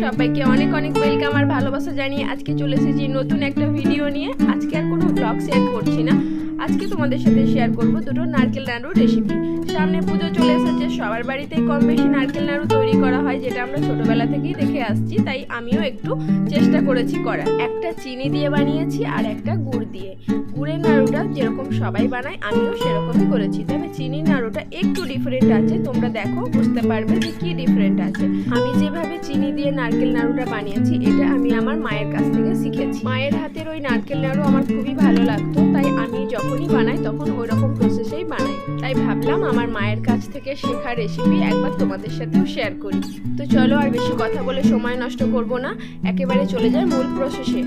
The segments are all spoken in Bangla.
সবাইকে অনেক অনেক ওয়েলকাম আর ভালোবাসা জানিয়ে আজকে চলে এসেছি নতুন একটা ভিডিও নিয়ে। আজকে আর কোনো ব্লগ শেয়ার করছি না। আজকে তোমাদের সাথে শেয়ার করব দুটো নারকেল নাড়ু রেসিপি সামনে পুজো চলে এসেছে, সবার বাড়িতেই কম বেশি নারকেল নাড়ু তৈরি করা হয়, যেটা আমরা ছোটবেলা থেকেই দেখে আসছি, তাই আমিও একটু চেষ্টা করেছি করা একটা চিনি দিয়ে বানিয়েছি আর একটা গুড় দিয়ে। গুড়ের নাড়ুটা যেরকম সবাই বানায়, আমিও সেরকমই করেছি। তবে চিনির নাড়ুটা একটু ডিফারেন্ট আছে, তোমরা দেখো, বুঝতে পারবে যে কী ডিফারেন্ট আছে। আমি যেভাবে চিনি দিয়ে নারকেল নাড়ুটা বানিয়েছি, এটা আমি আমার মায়ের কাছ থেকে শিখেছি। মায়ের হাতের ওই নারকেল নাড়ু আমার খুবই ভালো লাগতো, তাই আমি যখনই বানাই তখন ওই রকম প্রসেসেই বানাই। তাই ভাবলাম আমার মায়ের কাছ থেকে শেখা রেসিপি একবার তোমাদের সাথেও শেয়ার করি। তো চলো আর বেশি কথা বলে সময় নষ্ট করব না, একেবারে চলে যায় মূল প্রসেসে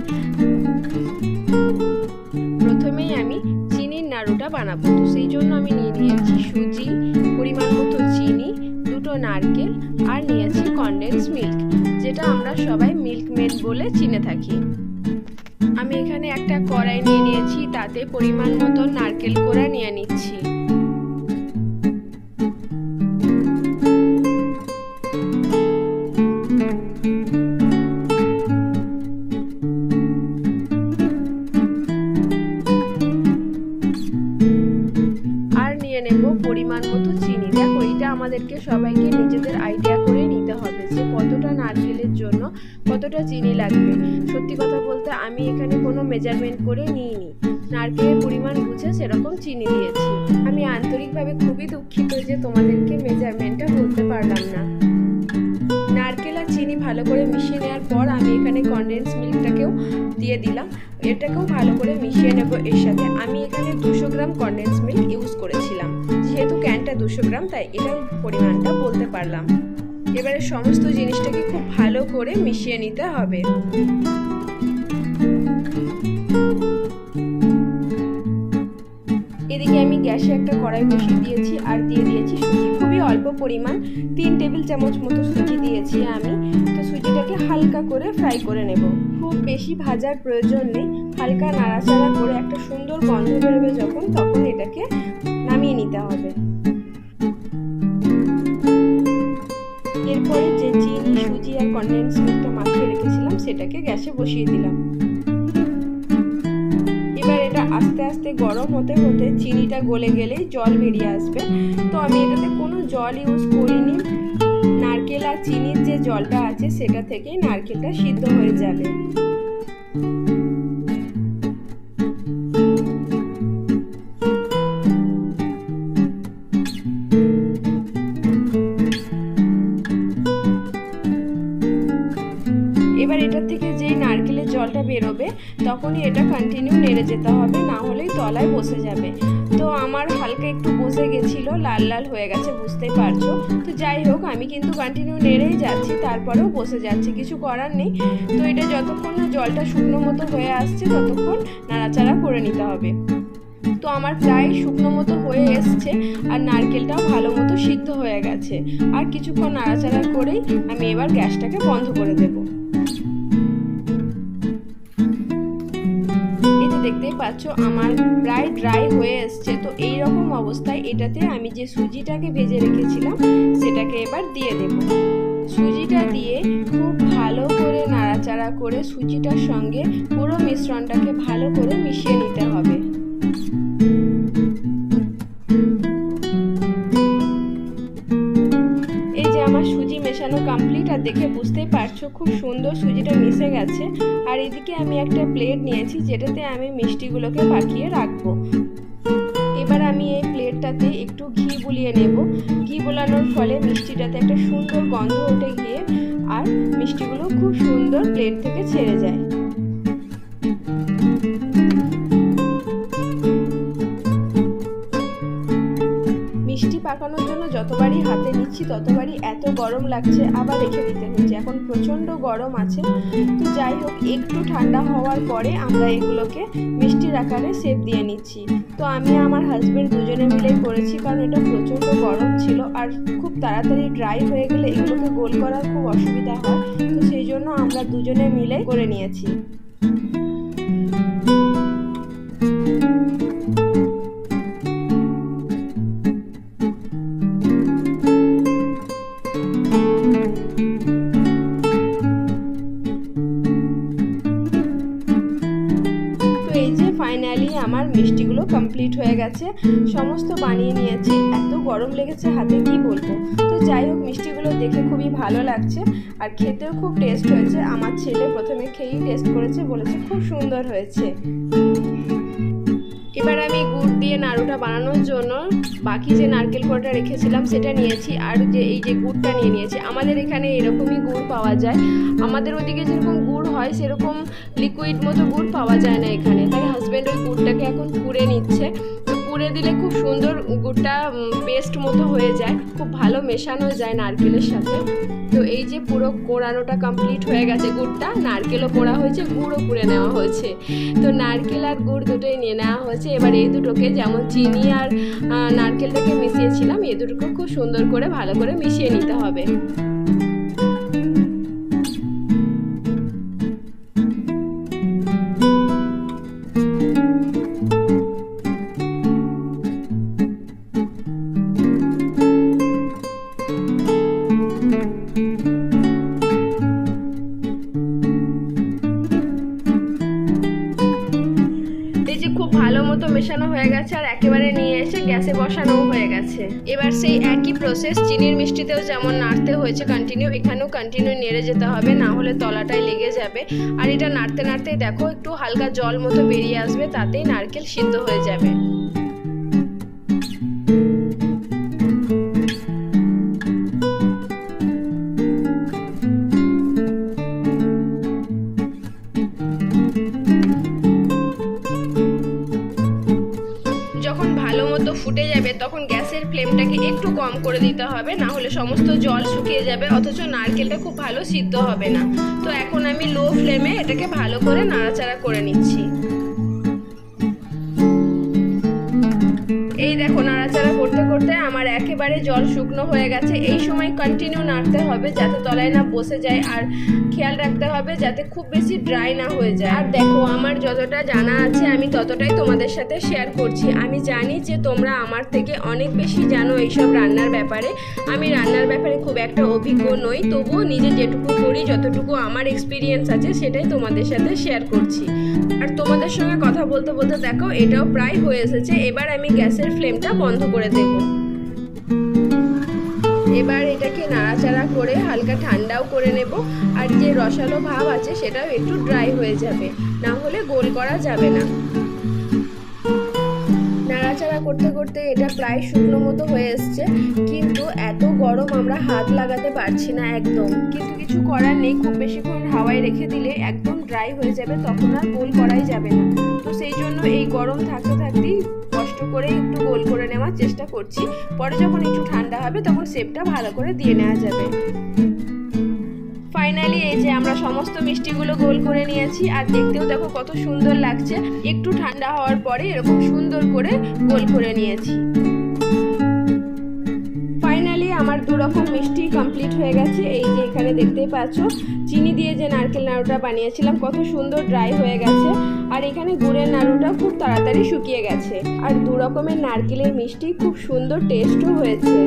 নাড়ুটা বানাবো। তো সেই জন্য আমি নিয়ে নিয়েছি সুজি, পরিমাণ মতো চিনি, দুটো নারকেল আর নিয়েছি কনডেন্স মিল্ক যেটা আমরা সবাই মিল্ক মেড বলে চিনে থাকি। আমি এখানে একটা কড়াই নিয়ে নিয়েছি, তাতে পরিমাণ মতো নারকেল কোড়া নিয়ে নিচ্ছি। আমি এখানে কোনো মেজারমেন্ট করে নিইনি। নারকেলের পরিমাণ বুঝে সেরকম চিনি দিয়েছি। আমি আন্তরিকভাবে খুবই দুঃখিত যে তোমাদেরকে মেজারমেন্টটা বলতে পারলাম না। নারকেল আর চিনি ভালো করে মিশিয়ে নেওয়ার পর আমি এখানে কনডেন্স মিল্কটাকেও দিয়ে দিলাম। এটাকেও ভালো করে মিশিয়ে নেব এর সাথে। আমি এখানে দুশো গ্রাম কনডেন্স মিল্ক ইউজ করেছিলাম। যেহেতু ক্যানটা দুশো গ্রাম, তাই এটার পরিমাণটা বলতে পারলাম। এবারে সমস্ত জিনিসটাকে খুব ভালো করে মিশিয়ে নিতে হবে। আমি গ্যাসে একটা কড়াই বসিয়ে দিয়েছি আর দিয়ে দিয়েছি সুজি। খুবই অল্প পরিমাণ। তিন টেবিল চামচ মতো সুজি দিয়েছি আমি। তো সুজিটাকে হালকা করে ফ্রাই করে নেব। খুব বেশি ভাজার প্রয়োজন নেই। হালকা নাড়াচাড়া করে একটা সুন্দর গন্ধ বেরোবে যখন, তখন এটাকে নামিয়ে নিতে হবে। এরপরে যে চিনি, সুজি আর কনডেন্স মিল্কটা মাখিয়ে রেখেছিলাম, সেটাকে গ্যাসে বসিয়ে দিলাম। গরম হতে হতে চিনিটা গলে গেলেই জল বেরিয়ে আসবে। তো আমি এটাতে কোনো জল ইউজ করিনি। নারকেল আর চিনির যে জলটা আছে সেটা থেকেই নারকেলটা সিদ্ধ হয়ে যাবে। তখনই এটা কন্টিনিউ নেড়ে যেতে হবে, না হলেই তলায় বসে যাবে। তো আমার হালকা একটু বসে গেছিল, লাল লাল হয়ে গেছে, বুঝতেই পারছ। তো যাই হোক, আমি কিন্তু কন্টিনিউ নেড়েই যাচ্ছি, তারপরেও বসে যাচ্ছে, কিছু করার নেই। তো এটা যতক্ষণ না জলটা শুকনো মতো হয়ে আসছে, ততক্ষণ নাড়াচাড়া করে নিতে হবে। তো আমার প্রায় শুকনো মতো হয়ে এসছে, আর নারকেলটাও ভালো মতো সিদ্ধ হয়ে গেছে। আর কিছুক্ষণ নাড়াচাড়া করেই আমি এবার গ্যাসটাকে বন্ধ করে দেবো। দেখতেই পাচ্ছ, আমার প্রায় ড্রাই হয়ে এসছে। তো এই রকম অবস্থায় এটাতে আমি যে সুজিটাকে ভেজে রেখেছিলাম, সেটাকে এবার দিয়ে দেব। সুজিটা দিয়ে খুব ভালো করে নাড়াচাড়া করে সুজিটার সঙ্গে পুরো মিশ্রণটাকে ভালো করে মিশিয়ে নিতে হবে। মেশানো কমপ্লিট আর দেখে বুঝতেই পারছ খুব সুন্দর সুজিটা মিশে গেছে। আর এদিকে আমি একটা প্লেট নিয়েছি, যেটাতে আমি মিষ্টিগুলোকে পাকিয়ে রাখব। এবার আমি এই প্লেটটাতে একটু ঘি বুলিয়ে নেব। ঘি বোলানোর ফলে মিষ্টিটাতে একটা সুন্দর গন্ধ উঠে গিয়ে আর মিষ্টিগুলো খুব সুন্দর প্লেট থেকে ছেড়ে যায়। হাতে নিচ্ছি, ততবারই এত গরম লাগছে, আবার রেখে দিতে হচ্ছে এখন প্রচণ্ড গরম আছে। তো যাই হোক, একটু ঠান্ডা হওয়ার পরে আমরা এগুলোকে মিষ্টির আকারে সেপ দিয়ে নিচ্ছি। তো আমি আমার হাজব্যান্ড দুজনে মিলে করেছি, কারণ এটা প্রচণ্ড গরম ছিল। আর খুব তাড়াতাড়ি ড্রাই হয়ে গেলে এগুলোকে গোল করার খুব অসুবিধা হয়। তো সেই জন্য আমরা দুজনে মিলে করে নিয়েছি। গেছে, সমস্ত বানিয়ে নিয়েছি। এত গরম লেগেছে হাতে, কি বলব? তো যাই হোক, মিষ্টিগুলো দেখে খুবই ভালো লাগছে। আর খেতেও খুব টেস্ট হয়েছে। আমার ছেলে প্রথমে খেয়েই টেস্ট করেছে, বলেছে খুব সুন্দর হয়েছে। এবার আমি গুড় দিয়ে নাড়ুটা বানানোর জন্য বাকি যে নারকেল কোড়াটা রেখেছিলাম সেটা নিয়েছি আর যে এই যে গুড়টা নিয়ে নিয়েছি। আমাদের এখানে এরকমই গুড় পাওয়া যায়। আমাদের ওদিকে যেরকম গুড় হয়, সেরকম লিকুইড মতো গুড় পাওয়া যায় না এখানে। তাই হাজব্যান্ড ওই গুড়টাকে এখন পুড়ে নিচ্ছে। পুড়ে দিলে খুব সুন্দর গুড়টা পেস্ট মতো হয়ে যায়, খুব ভালো মেশানো যায় নারকেলের সাথে। তো এই যে পুরো কোড়ানোটা কমপ্লিট হয়ে গেছে গুড়টা, নারকেলও পোড়া হয়েছে, গুড়ও পুড়ে নেওয়া হয়েছে। তো নারকেল আর গুড় দুটোই নিয়ে নেওয়া হয়েছে। এবার এই দুটোকে যেমন চিনি আর নারকেলটাকে মিশিয়েছিলাম এই দুটোকে খুব সুন্দর করে ভালো করে মিশিয়ে নিতে হবে। গ্যাসে হয়ে গেছে। এবার সেই একই প্রসেস চিনির মিষ্টিতেও যেমন নাড়তে হয়েছে কন্টিনিউ এখানেও কন্টিনিউ নেড়ে যেতে হবে, না হলে তলাটাই লেগে যাবে। আর এটা নাড়তে নাড়তেই দেখো, একটু হালকা জল মতো বেরিয়ে আসবে, তাতেই নারকেল সিদ্ধ হয়ে যাবে। ফ্লেমটাকে একটু কম করে দিতে হবে না হলে সমস্ত জল শুকিয়ে যাবে, অথচ নারকেলটা খুব ভালো সিদ্ধ হবে না। তো এখন আমি লো ফ্লেমে এটাকে ভালো করে নাড়াচাড়া করে নিচ্ছি। এই দেখো আমার একেবারে জল শুকনো হয়ে গেছে, এই সময় কন্টিনিউ নাড়তে হবে যাতে তলায় না বসে যায় আর খেয়াল রাখতে হবে যাতে খুব বেশি ড্রাই না হয়ে যায়। আর দেখো, আমার যতটা জানা আছে আমি ততটাই তোমাদের সাথে শেয়ার করছি। আমি জানি যে তোমরা আমার থেকে অনেক বেশি জানো এইসব রান্নার ব্যাপারে। আমি রান্নার ব্যাপারে খুব একটা অভিজ্ঞ নই, তবুও নিজে যেটুকু করি, যতটুকু আমার এক্সপিরিয়েন্স আছে সেটাই তোমাদের সাথে শেয়ার করছি। আর তোমাদের সঙ্গে কথা বলতে বলতে দেখো, এটাও প্রায় হয়ে এসেছে। এবার আমি গ্যাসের ফ্লেমটা বন্ধ করে দেব। এবার এটাকে নাড়াচাড়া করে হালকা ঠান্ডাও করে নেব। আর যে রসালো ভাব আছে, সেটাও একটু ড্রাই হয়ে যাবে। না হলে গোল করা যাবে না। নাড়াচাড়া করতে করতে এটা প্রায় শুকনো মতো হয়ে এসছে। কিন্তু এত গরম আমরা হাত লাগাতে পারছি না একদম। কিন্তু কিছু করার নেই, খুব বেশিক্ষণ হাওয়ায় রেখে দিলে একদম ড্রাই হয়ে যাবে, তখন আর গোল করাই যাবে না। তো সেই জন্য এই গরম থাকতে থাকতেই কষ্ট করে একটু গোল করে নেওয়ার চেষ্টা করছি। পরে যখন একটু ঠান্ডা হবে, তখন শেপটা ভালো করে দিয়ে নেওয়া যাবে। ফাইনালি এই যে আমরা সমস্ত মিষ্টিগুলো গোল করে নিয়েছি, আর দেখতেও দেখো কত সুন্দর লাগছে। একটু ঠান্ডা হওয়ার পরে এরকম সুন্দর করে গোল করে নিয়েছি। ফাইনালি আমার দু রকম মিষ্টি কমপ্লিট হয়ে গেছে। এই যে এখানে দেখতেই পাচ্ছ। চিনি দিয়ে যে নারকেল নাড়ুটা বানিয়েছিলাম, কত সুন্দর ড্রাই হয়ে গেছে। আর এখানে গুড়ের নাড়ুটা খুব তাড়াতাড়ি শুকিয়ে গেছে। আর দু রকমের নারকেলের মিষ্টি খুব সুন্দর টেস্টও হয়েছে।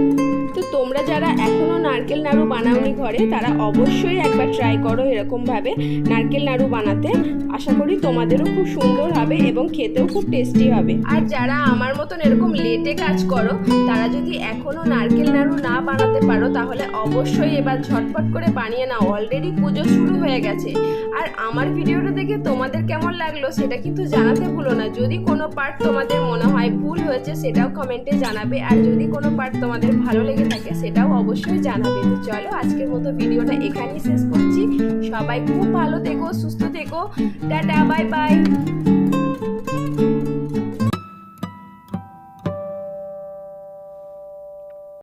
তোমরা যারা এখনও নারকেল নাড়ু বানাওনি ঘরে, তারা অবশ্যই একবার ট্রাই করো এরকমভাবে নারকেল নাড়ু বানাতে। আশা করি তোমাদেরও খুব সুন্দর হবে এবং খেতেও খুব টেস্টি হবে। আর যারা আমার মতন এরকম লেটে কাজ করো, তারা যদি এখনও নারকেল নাড়ু না বানাতে পারো, তাহলে অবশ্যই এবার ঝটপট করে বানিয়ে নাও। অলরেডি পুজো শুরু হয়ে গেছে। আর আমার ভিডিওটা দেখে তোমাদের কেমন লাগল, সেটা কিন্তু জানাতে ভুলো না। যদি কোনো পার্ট তোমাদের মনে হয় ভুল হয়েছে, সেটাও কমেন্টে জানাবে। আর যদি কোনো পার্ট তোমাদের ভালো লেগে থাকে, সেটাও অবশ্যই জানাবে। তো চলো, আজকের মতো ভিডিওটা এখানেই শেষ করছি। সবাই খুব ভালো থেকো, সুস্থ থেকো। Tata, bye bye.